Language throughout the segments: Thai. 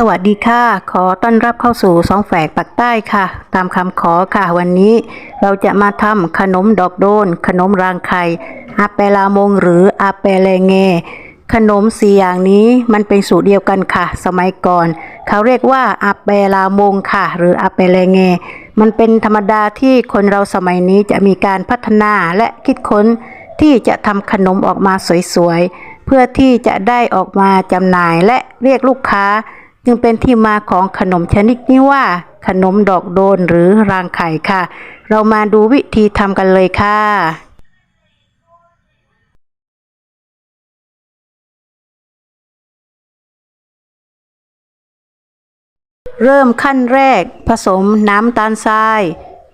สวัสดีค่ะ ขอต้อนรับเข้าสู่สองแฝกปักใต้ค่ะ ตามคำขอค่ะ วันนี้เราจะมาทำขนมดอกโดน ขนมรางไข่อาเปลามงหรืออาเปเลเง ขนมสี่อย่างนี้มันเป็นสูตรเดียวกันค่ะ สมัยก่อน เขาเรียกว่าอาเปลามงค่ะ หรืออาเปเลเง มันเป็นธรรมดาที่คนเราสมัยนี้จะมีการพัฒนาและคิดค้นที่จะทำขนมออกมาสวยๆ เพื่อที่จะได้ออกมาจำหน่ายและเรียกลูกค้า จึงเป็นที่มาของขนมชนิดนี้ว่า ขนมดอกโดนหรือรางไข่ค่ะ เรามาดูวิธีทำกันเลยค่ะเริ่มขั้นแรก ผสมน้ำตาลทราย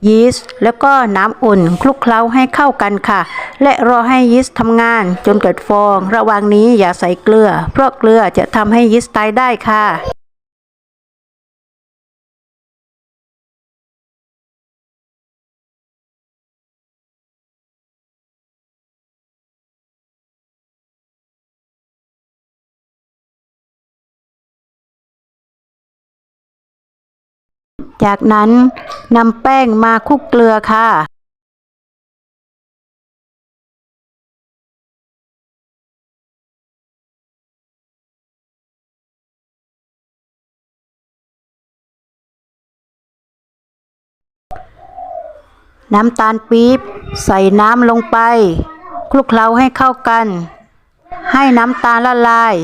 ยีสต์แล้วก็น้ำอุ่นคลุกเคล้าให้เข้ากันค่ะ และรอให้ยีสต์ทำงานจนเกิดฟอง ระหว่างนี้อย่าใส่เกลือ เพราะเกลือจะทำให้ยีสต์ตายได้ค่ะ จากนั้นนำแป้งมาคลุกเกลือค่ะ น้ำตาลปี๊บใส่น้ำลงไป คลุกเคล้าให้เข้ากัน ให้น้ำตาลละลาย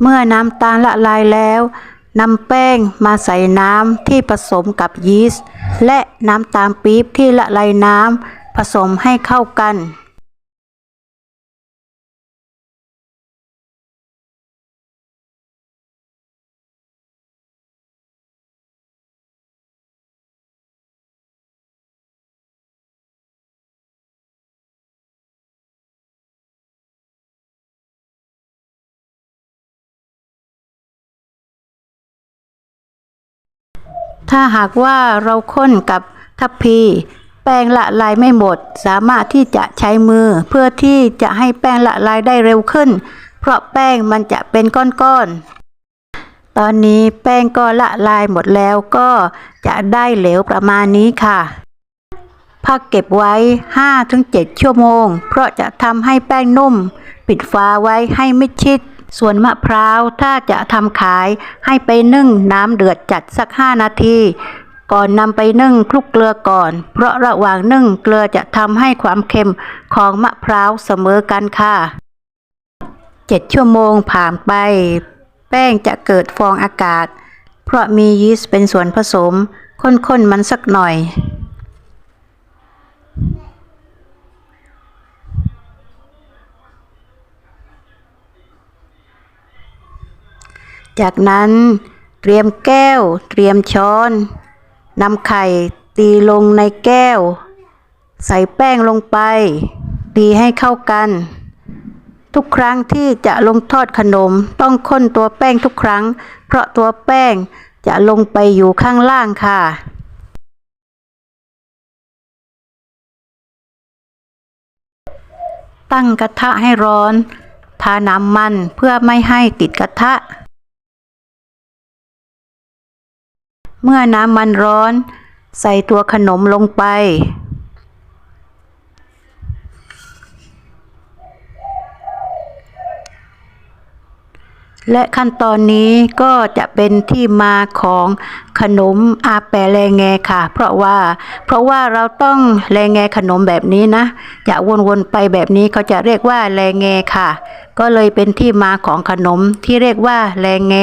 เมื่อน้ำตาลละลายแล้วนำแป้งมาใส่น้ำที่ผสมกับยีสต์และน้ำตาลปี๊บที่ละลายน้ำผสมให้เข้ากัน ถ้าหากว่าเราค้นกับทัพพี แป้งละลายไม่หมด สามารถที่จะใช้มือ เพื่อที่จะให้แป้งละลายได้เร็วขึ้น เพราะแป้งมันจะเป็นก้อนๆ ตอนนี้แป้งก็ละลายหมดแล้วก็จะได้เหลวประมาณนี้ค่ะพักเก็บไว้ 5-7 ชั่วโมง เพราะจะทำให้แป้งนุ่ม ปิดฝาไว้ให้มิดชิด ส่วนมะพร้าวถ้าจะทำขายให้ไปนึ่งน้ำเดือดจัดสัก 5 นาที ก่อนนำไปนึ่งคลุกเกลือก่อน เพราะระหว่างนึ่งเกลือจะทำให้ความเค็มของมะพร้าวเสมอกันค่ะ 7 ชั่วโมงผ่านไป แป้งจะเกิดฟองอากาศ เพราะมียีสต์เป็นส่วนผสม ข้นๆมันสักหน่อย จากนั้นเตรียมแก้ว เตรียมช้อนนำไข่ตีลงในแก้ว ใส่แป้งลงไป ตีให้เข้ากัน ทุกครั้งที่จะลงทอดขนมต้องค้นตัวแป้งทุกครั้ง เพราะตัวแป้งจะลงไปอยู่ข้างล่างค่ะตั้งกระทะให้ร้อน ทาน้ำมันเพื่อไม่ให้ติดกระทะ เมื่อน้ำมันร้อน ใส่ตัวขนมลงไป และขั้นตอนนี้ก็จะเป็นที่มาของขนมอาแปะแลแงค่ะ เพราะว่า เพราะว่าเราต้องแลแงขนมแบบนี้นะ จะวนๆไปแบบนี้เขาจะเรียกว่าแลแงค่ะ ก็เลยเป็นที่มาของขนมที่เรียกว่าแลแง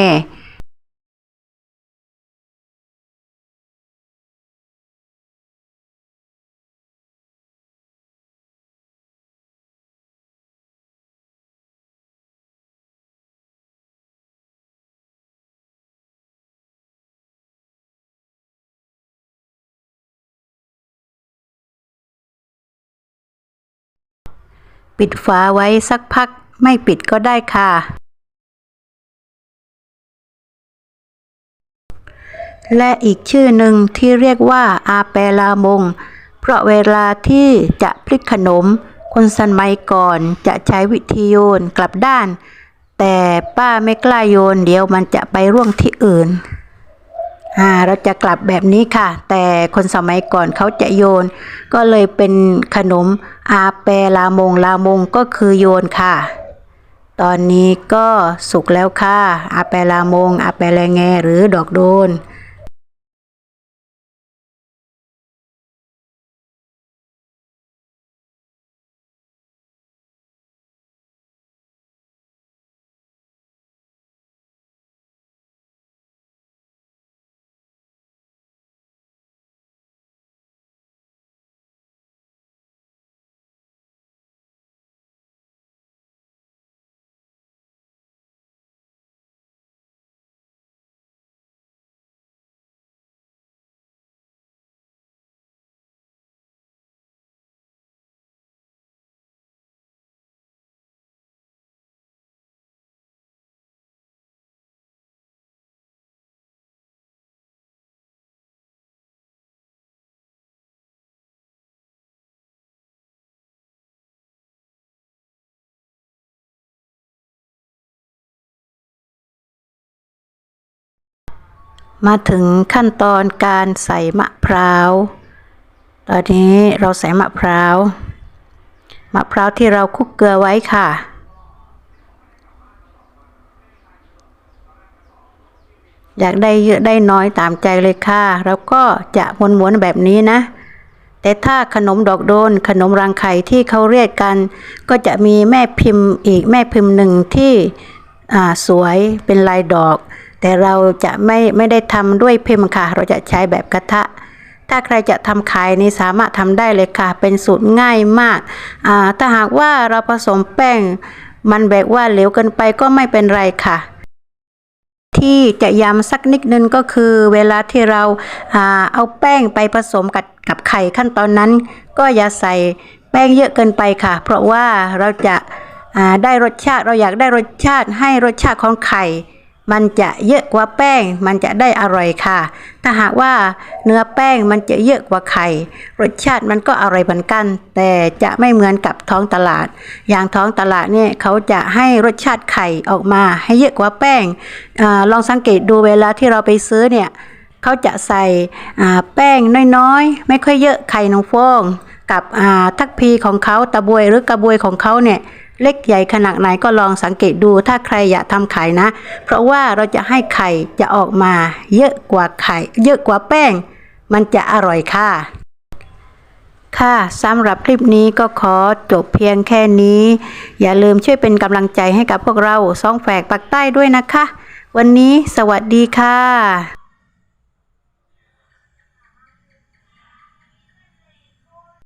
ปิดฝาไว้สักพักไม่ปิดก็ได้ค่ะ และอีกชื่อหนึ่งที่เรียกว่าอาแปลามง เพราะเวลาที่จะพลิกขนม คนสมัยก่อนจะใช้วิธีโยนกลับด้าน แต่ป้าไม่กล้าโยนเดี๋ยวมันจะไปร่วงที่อื่น อ่าเราจะกลับแบบนี้ค่ะ แต่คนสมัยก่อนเขาจะโยน ก็เลยเป็นขนมอาแปลามงลามงก็คือโยนค่ะ ตอนนี้ก็สุกแล้วค่ะอาแปลามงอาแปลแงหรือดอกโดน มาถึงขั้นตอนการใส่มะพร้าว ตอนนี้เราใส่มะพร้าว มะพร้าวที่เราคลุกเกลือไว้ค่ะ อยากได้เยอะได้น้อยตามใจเลยค่ะแล้วก็จะม้วนๆแบบนี้นะ แต่ถ้าขนมดอกโดนขนมรังไข่ที่เขาเรียกกัน ก็จะมีแม่พิมพ์อีกแม่พิมพ์หนึ่งที่สวยเป็นลายดอก แต่เราจะไม่ไม่ได้ทำด้วยพิมพ์ค่ะ เราจะใช้แบบกระทะ ถ้าใครจะทำขายนี่สามารถทำได้เลยค่ะ เป็นสูตรง่ายมากอ่าถ้าหากว่าเราผสมแป้ง มันแบบว่าเหลวเกินไปก็ไม่เป็นไรค่ะที่จะย้ำสักนิดนึงก็คือเวลาที่เราอ่าเอาแป้งไปผสมกับกับไข่ขั้นตอนนั้น ก็อย่าใส่แป้งเยอะเกินไปค่ะ เพราะว่าเราจะอ่าได้รสชาติเราอยากได้รสชาติให้รสชาติของไข่ มันจะเยอะกว่าแป้ง มันจะได้อร่อยค่ะ ถ้าหากว่าเนื้อแป้งมันจะเยอะกว่าไข่ รสชาติมันก็อร่อยเหมือนกัน แต่จะไม่เหมือนกับท้องตลาด อย่างท้องตลาดเนี่ยเขาจะให้รสชาติไข่ออกมาให้เยอะกว่าแป้งอลองสังเกตดูเวลาที่เราไปซื้อเนี่ยเขาจะใส่แป้งน้อยๆ ไม่ค่อยเยอะไข่นองฟอง กับทักพีของเขาตะบวยหรือกระบวยของเขาเนี่ย เล็กใหญ่ขนาดไหนก็ลองสังเกตดูถ้าใครอยากทำไขายนะ เพราะว่าเราจะให้ไข่จะออกมา เยอะกว่าไข่ เยอะกว่าแป้ง มันจะอร่อยค่ะ ค่ะสำหรับคลิปนี้ก็ขอจบเพียงแค่นี้ อย่าลืมช่วยเป็นกำลังใจให้กับพวกเราสองแฝกปักใต้ด้วยนะคะ วันนี้สวัสดีค่ะ